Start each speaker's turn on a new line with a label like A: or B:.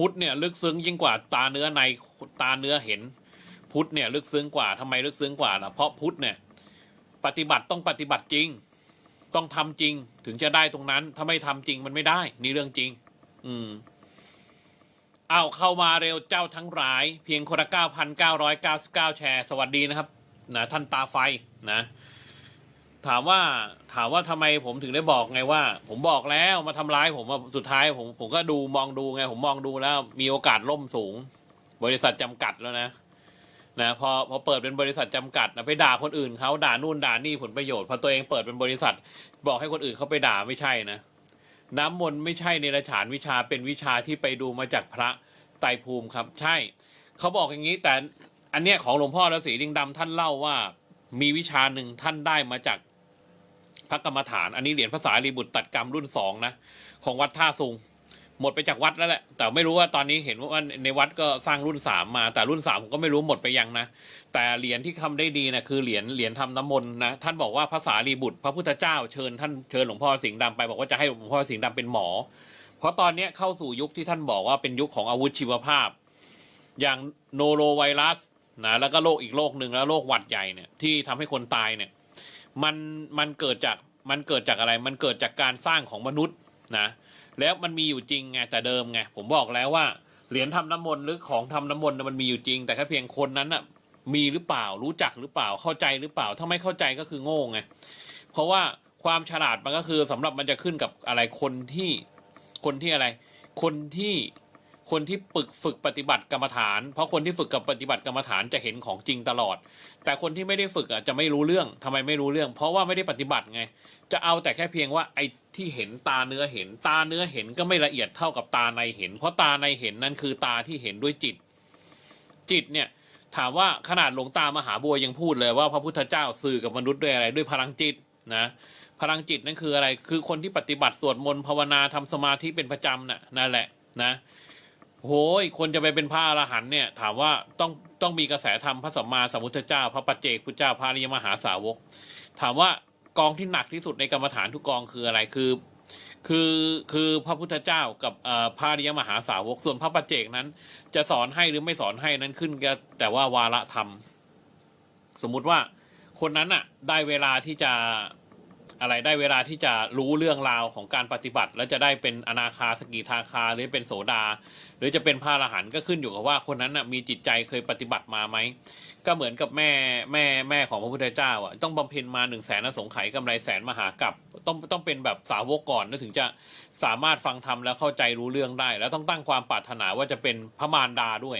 A: พุทธเนี่ยลึกซึ้งยิ่งกว่าตาเนื้อในตาเนื้อเห็น พุทธเนี่ยลึกซึ้งกว่าทำไมลึกซึ้งกว่าล่ะเพราะพุทธเนี่ยปฏิบัติต้องปฏิบัติจริง ต้องทำจริงถึงจะได้ตรงนั้น ถ้าไม่ทำจริงมันไม่ได้นี่เรื่องจริง อืมเอาเข้ามาเร็วเจ้าทั้งหลาย เพียงคนละเก้าพันเก้าร้อยเก้าสิบเก้าแชร์ สวัสดีนะครับนะท่านตาไฟนะ ถามว่าถามว่าทำไมผมถึงได้บอกไงว่า ผมบอกแล้วมาทำร้ายผมอะสุดท้ายผมผมก็ดูมองดูไง ผมมองดูแล้ว มีโอกาสล่มสูง บริษัทจำกัดแล้วนะนะพอพอเปิดเป็นบริษัทจำกัดนะไปด่าคนอื่นเขาด่านู่นด่านี่ผลประโยชน์พอตัวเองเปิดเป็นบริษัท บอกให้คนอื่นเขาไปด่าไม่ใช่นะน้ำมนต์ไม่ใช่ในระฉานวิชาเป็นวิชาที่ไปดูมาจากพระไตรภูมิครับ ใช่ เขาบอกอย่างนี้แต่อันเนี้ยของหลวงพ่อฤาษีลิงดำท่านเล่าว่า มีวิชาหนึ่งท่านได้มาจาก พระกรรมฐาน อันนี้เหรียญภาษาลีบุตรตัดกรรมรุ่นสองนะ ของวัดท่าซุงหมดไปจากวัดแล้วแหละ แต่ไม่รู้ว่าตอนนี้เห็นว่าในวัดก็สร้างรุ่นสามมา แต่รุ่นสามผมก็ไม่รู้หมดไปยังนะ แต่เหรียญที่ทำได้ดีนะคือเหรียญเหรียญทำน้ำมนต์นะ ท่านบอกว่าภาษาลีบุตร พระพุทธเจ้าเชิญท่านเชิญหลวงพ่อสิงห์ดำไปบอกว่าจะให้หลวงพ่อสิงห์ดำเป็นหมอ เพราะตอนนี้เข้าสู่ยุคที่ท่านบอกว่าเป็นยุคของอาวุธชีวภาพ อย่างโนโรไวรัสนะแล้วก็โรคอีกโรคหนึ่งแล้วโรคหวัดใหญ่เนี่ยที่ทำให้คนตายเนี่ย มันมันเกิดจากมันเกิดจากอะไร มันเกิดจากการสร้างของมนุษย์นะแล้วมันมีอยู่จริงไงแต่เดิมไงผมบอกแล้วว่าเหรียญทำน้ำมนต์หรือของทำน้ำมนต์มันมีอยู่จริง แต่แค่เพียงคนนั้นน่ะมีหรือเปล่ารู้จักหรือเปล่าเข้าใจหรือเปล่า ถ้าไม่เข้าใจก็คือโง่ไงเพราะว่าความฉลาดมันก็คือสำหรับมันจะขึ้นกับอะไรคนที่คนที่อะไร คนที่ คนที่ฝึกฝึกปฏิบัติกรรมฐาน เพราะคนที่ฝึกกับปฏิบัติกรรมฐานจะเห็นของจริงตลอด แต่คนที่ไม่ได้ฝึกอะจะไม่รู้เรื่องทำไมไม่รู้เรื่อง เพราะว่าไม่ได้ปฏิบัติไง จะเอาแต่แค่เพียงว่าไอ้ที่เห็นตาเนื้อเห็น ตาเนื้อเห็นก็ไม่ละเอียดเท่ากับตาในเห็น เพราะตาในเห็นนั่นคือตาที่เห็นด้วยจิต จิตเนี่ยถามว่าขนาดหลวงตามหาบัวยังพูดเลยว่าพระพุทธเจ้าสื่อกับมนุษย์ด้วยอะไรด้วยพลังจิตนะพลังจิตนั่นคืออะไร คือคนที่ปฏิบัติสวดมนต์ภาวนาทำสมาธิเป็นประจำน่ะนั่นแหละนะ โหยคนจะไปเป็นพระอรหันต์เนี่ย ถามว่าต้องต้องมีกระแสธรรมพระสัมมาสัมพุทธเจ้า พระปัจเจกพุทธเจ้าพระริยมหาสาวก ถามว่ากองที่หนักที่สุดในกรรมฐานทุกกองคืออะไรคือคือคือพระพุทธเจ้ากับอ่อพระริยมหาสาวก ส่วนพระปัจเจกนั้น จะสอนให้หรือไม่สอนให้นั้นขึ้นก็แต่ว่าวาระธรรม สมมุติว่าคนนั้นอะได้เวลาที่จะ อะไรได้เวลาที่จะรู้เรื่องราวของการปฏิบัติ แล้วจะได้เป็นอนาคาสกิทาคาหรือเป็นโสดา หรือจะเป็นพระอรหันต์ก็ขึ้นอยู่กับว่าคนนั้นน่ะมีจิตใจเคยปฏิบัติมาไหมก็เหมือนกับแม่แม่แม่ของพระพุทธเจ้าอะต้องบำเพ็ญมาหนึ่งแสนสงไขยกำไรแสนมหากับต้องต้องเป็นแบบสาวกก่อนแล้วถึงจะสามารถฟังธรรมแล้วเข้าใจรู้เรื่องได้ แล้วต้องตั้งความปรารถนาว่าจะเป็นพระมารดาด้วย